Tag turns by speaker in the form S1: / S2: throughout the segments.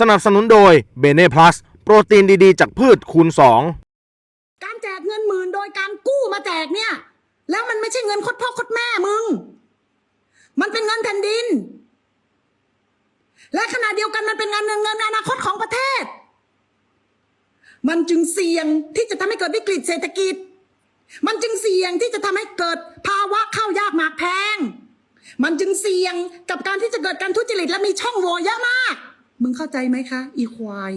S1: สนับสนุนโดยเบเน่พลัสโปรตีนดีๆ จากพืชคูณ 2
S2: การแจกเงินหมื่นโดยการกู้มาแจกเนี่ย แล้วมันไม่ใช่เงินคดพ่อคดแม่มึง มันเป็นเงินแผ่นดิน และขณะเดียวกันมันเป็นเงินเงินเงินอนาคตของประเทศ มันจึงเสี่ยงที่จะทำให้เกิดวิกฤตเศรษฐกิจ มันจึงเสี่ยงที่จะทำให้เกิดภาวะข้าวยากหมากแพง มันจึงเสี่ยงกับการที่จะเกิดการทุจริตและมีช่องโหว่เยอะมาก มึงเข้าใจไหมคะ อีควาย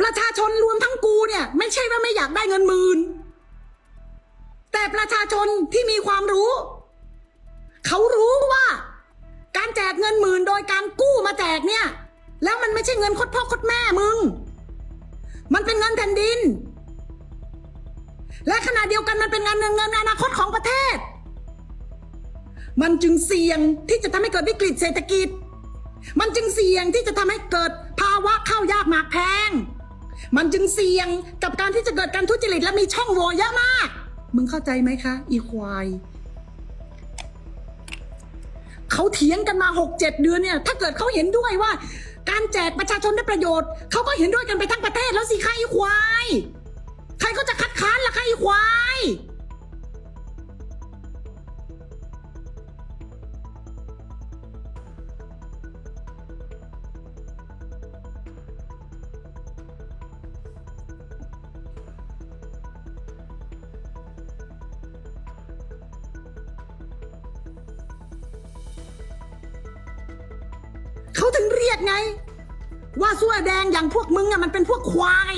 S2: ประชาชนรวมทั้งกูเนี่ย ไม่ใช่ว่าไม่อยากได้เงินหมื่น แต่ประชาชนที่มีความรู้ เขารู้ว่า การแจกเงินหมื่นโดยการกู้มาแจกเนี่ย แล้วมันไม่ใช่เงินคดพ่อคดแม่มึง มันเป็นเงินแผ่นดิน และขณะเดียวกันมันเป็นเงินเงินอนาคตของประเทศ มันจึงเสี่ยงที่จะทำให้เกิดวิกฤตเศรษฐกิจ มันจึงเสี่ยงที่จะทำให้เกิดภาวะข้าวยากหมากแพง มันจึงเสี่ยงกับการที่จะเกิดการทุจริตและมีช่องโหว่เยอะมาก มึงเข้าใจไหมคะ อีควายเขาเถียงกันมาหกเจ็ดเดือนเนี่ย ถ้าเกิดเขาเห็นด้วยว่า การแจกประชาชนได้ประโยชน์เขาก็เห็นด้วยกันไปทั้งประเทศแล้วสิใครควาย ใครก็จะคัดค้านล่ะค่ะอีควาย เขาถึงเรียกไง ว่าสั่วแดงอย่างพวกมึงอะมันเป็นพวกควาย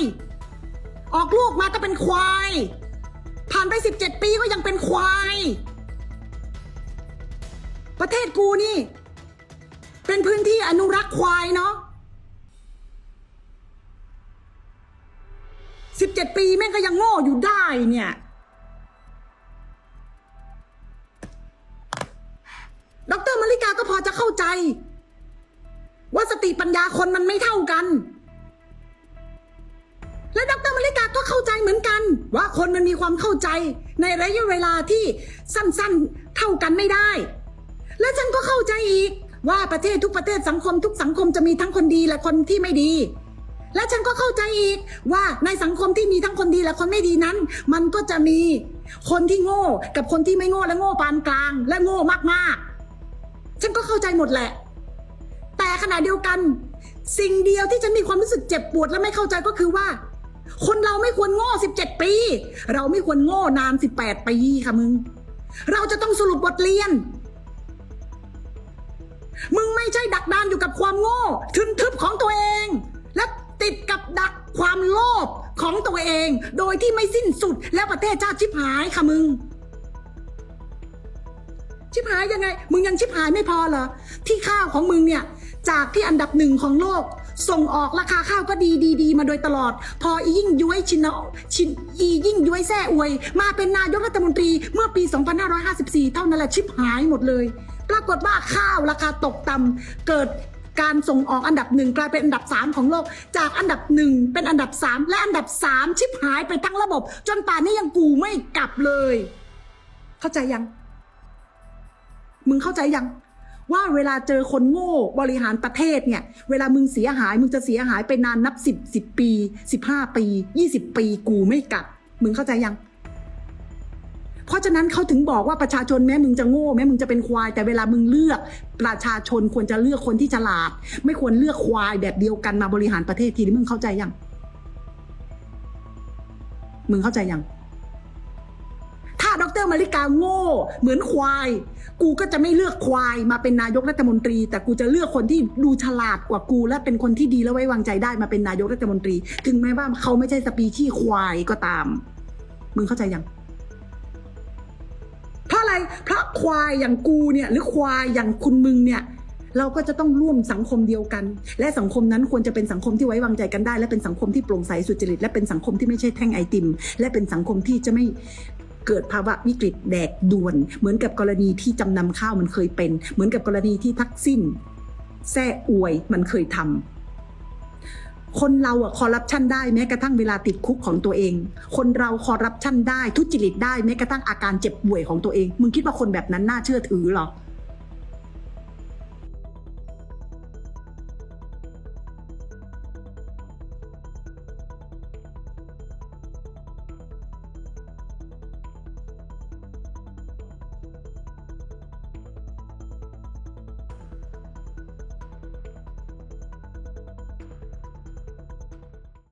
S2: ออกลูกมาก็เป็นควาย ผ่านไปสิบเจ็ดปีก็ยังเป็นควาย ประเทศกูนี่ เป็นพื้นที่อนุรักษ์ควายเนาะสิบเจ็ดปีแม่งก็ยังโง่อยู่ได้เนี่ยดรมาริกาก็พอจะเข้าใจ ว่าสติปัญญาคนมันไม่เท่ากัน และดรมาริกาก็เข้าใจเหมือนกัน ว่าคนมันมีความเข้าใจในระยะเวลาที่สั้นๆ เท่ากันไม่ได้ และฉันก็เข้าใจอีก ว่าประเทศทุกประเทศสังคมทุกสังคมจะมีทั้งคนดีและคนที่ไม่ดี และฉันก็เข้าใจอีกว่าในสังคมที่มีทั้งคนดีและคนไม่ดีนั้น มันก็จะมีคนที่โง่กับคนที่ไม่โง่และโง่ปานกลาง และโง่มากๆ ฉันก็เข้าใจหมดแหละ ขณะเดียวกัน สิ่งเดียวที่ฉันมีความรู้สึกเจ็บปวดและไม่เข้าใจก็คือว่า คนเราไม่ควรโง่ 17 ปี เราไม่ควรโง่นาน 18 ปีค่ะมึง เราจะต้องสรุปบทเรียน มึงไม่ใช่ดักดานอยู่กับความโง่ทึนทึบของตัวเอง และติดกับดักความโลภของตัวเอง โดยที่ไม่สิ้นสุดแล้วประเทศชาติชิบหายค่ะมึง ชิบหายยังไง มึงยังชิบหายไม่พอเหรอ ที่ข้าวของมึงเนี่ย จากที่อันดับหนึ่งของโลก ส่งออกราคาข้าวก็ดีดีดีมาโดยตลอด พออียิ่งย้วยชินเอาชินอียิ่งย้วยแซ่อวย มาเป็นนายกรัฐมนตรีเมื่อปี 2554 เท่านั้นแหละชิบหายหมดเลย ปรากฏว่าข้าวราคาตกต่ำเกิดการส่งออกอันดับหนึ่งกลายเป็นอันดับสามของโลก จากอันดับหนึ่งเป็นอันดับสามและอันดับสามชิบหายไปทั้งระบบ จนป่านนี้ยังกูไม่กลับเลย เข้าใจยัง มึงเข้าใจยังว่าเวลาเจอคนโง่บริหารประเทศเนี่ย เวลามึงเสียหาย มึงจะเสียหายไปนานนับสิบสิบปีสิบห้าปียี่สิบปีกูไม่กลับ มึงเข้าใจยัง เพราะฉะนั้นเขาถึงบอกว่าประชาชนแม้มึงจะโง่แม้มึงจะเป็นควาย แต่เวลามึงเลือก ประชาชนควรจะเลือกคนที่ฉลาด ไม่ควรเลือกควายแบบเดียวกันมาบริหารประเทศทีนี้มึงเข้าใจยัง มึงเข้าใจยัง ดรมาริกาโง่ เหมือนควาย กูก็จะไม่เลือกควายมาเป็นนายกรัฐมนตรี แต่กูจะเลือกคนที่ดูฉลาดกว่ากู และเป็นคนที่ดีและไว้วางใจได้มาเป็นนายกรัฐมนตรี ถึงแม้ว่าเขาไม่ใช่สปีชีส์ควายก็ตาม มึงเข้าใจยังเพราะอะไรเพราะควายอย่างกูเนี่ย หรือควายอย่างคุณมึงเนี่ยเราก็จะต้องร่วมสังคมเดียวกัน และสังคมนั้นควรจะเป็นสังคมที่ไว้วางใจกันได้ และเป็นสังคมที่โปร่งใสสุจริต และเป็นสังคมที่ไม่ใช่แท่งไอติม และเป็นสังคมที่จะไม่ เกิดภาวะวิกฤตแดกด่วน เหมือนกับกรณีที่จำนำข้าวมันเคยเป็น เหมือนกับกรณีที่ทักษิณแซ่อวยมันเคยทำคนเราอะคอร์รัปชันได้แม้กระทั่งเวลาติดคุกของตัวเอง คนเราคอร์รัปชันได้ ทุจริตได้แม้กระทั่งอาการเจ็บป่วยของตัวเอง มึงคิดว่าคนแบบนั้นน่าเชื่อถือหรอ